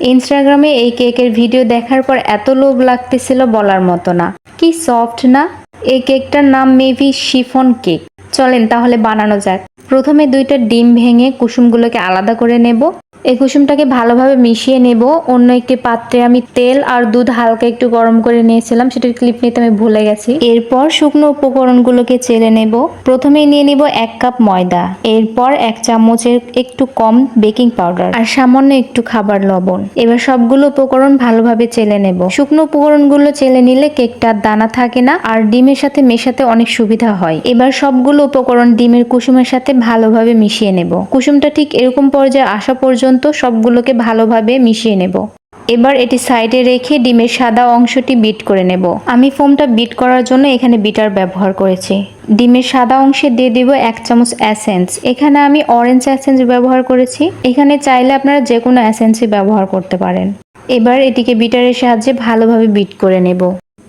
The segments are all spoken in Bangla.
ইনস্টাগ্রামে এই কেকের ভিডিও দেখার পর এত লোভ লাগতেছিল বলার মতো না। কি সফট না? এই কেকটার নাম মেবি শিফন কেক চলেন তাহলে বানানো যাক। প্রথমে দুইটা ডিম ভেঙে কুসুমগুলোকে আলাদা করে নেব। এই কুসুমটাকে ভালোভাবে মিশিয়ে নেব। অন্য একটি পাত্রে আমি তেল আর দুধ হালকা একটু গরম করে নিয়েছিলাম, সেটার ক্লিপ নিতে আমি ভুলে গেছি। এরপর শুকনো উপকরণগুলোকে চেলে নেব। প্রথমেই নিয়ে নিব এক কাপ ময়দা, এরপর এক চামচের একটু কম বেকিং পাউডার আর সামান্য একটু খাবার লবণ। এবার সবগুলো উপকরণ ভালোভাবে চেলে নেব। শুকনো উপকরণগুলো চেলে নিলে কেকটার দানা থাকে না আর ডিমের সাথে মেশাতে অনেক সুবিধা হয়। এবার সবগুলো উপকরণ ডিমের কুসুমের সাথে ভালোভাবে মিশিয়ে নেব। কুসুমটা ঠিক এরকম পর্যায়ে আসা পর্যন্ত সবগুলোকে ভালোভাবে মিশিয়ে নেব। এবার এটি সাইডে রেখে ডিমের সাদা অংশটি বিট করে নেব। আমি ফোমটা বিট করার জন্য এখানে বিটার ব্যবহার করেছি। ডিমের সাদা অংশে দিয়ে দিব এক চামচ অ্যাসেন্স এখানে আমি অরেঞ্জ অ্যাসেন্স ব্যবহার করেছি। এখানে চাইলে আপনারা যে কোনো অ্যাসেন্সই ব্যবহার করতে পারেন। এবার এটিকে বিটারের সাহায্যে ভালোভাবে বিট করে নেব।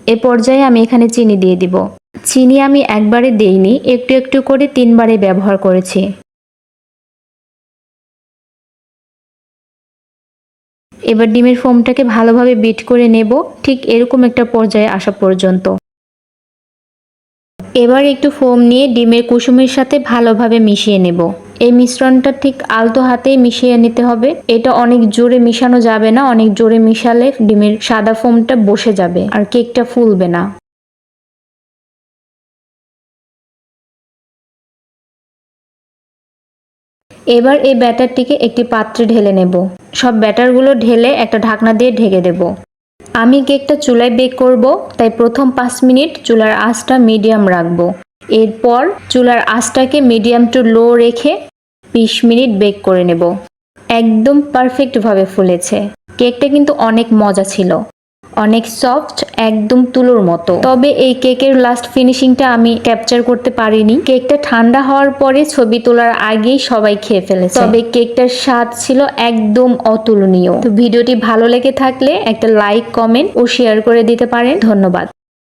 এ পর্যায়ে আমি এখানে চিনি দিয়ে দিব। চিনি আমি একবারে দেইনি, একটু একটু করে তিনবারে ব্যবহার করেছি। এবার ডিমের ফোমটাকে ভালোভাবে বিট করে নেব, ঠিক এরকম একটা পর্যায়ে আসা পর্যন্ত। এবার একটু ফোম নিয়ে ডিমের কুসুমের সাথে ভালোভাবে মিশিয়ে নেব। এই মিশ্রণটা ঠিক আলতো হাতেই মিশিয়ে নিতে হবে। এটা অনেক জোরে মিশানো যাবে না, অনেক জোরে মিশালে ডিমের সাদা ফোমটা বসে যাবে আর কেকটা ফুলবে না। এবার এই ব্যাটারটিকে একটি পাত্রে ঢেলে নেব। সব ব্যাটারগুলো ঢেলে একটা ঢাকনা দিয়ে ঢেকে দেব। আমি কেকটা চুলায় বেক করব, তাই প্রথম পাঁচ মিনিট চুলার আঁচটা মিডিয়াম রাখব। এরপর চুলার আঁচটাকে মিডিয়াম টু লো রেখে বিশ মিনিট বেক করে নেব। একদম পারফেক্টভাবে ফুলেছে। কেকটা কিন্তু অনেক মজা ছিল। অনেক সফট, একদম তুলোর মতো। তবে এই কেকের লাস্ট ফিনিশিংটা আমি ক্যাপচার করতে পারিনি। কেকটা ঠান্ডা হওয়ার পরে ছবি তোলার আগেই সবাই খেয়ে ফেলেছে। তবে কেকটার স্বাদ ছিল একদম অতুলনীয়। তো ভিডিওটি ভালো লেগে থাকলে একটা লাইক কমেন্ট ও শেয়ার করে দিতে পারেন। ধন্যবাদ।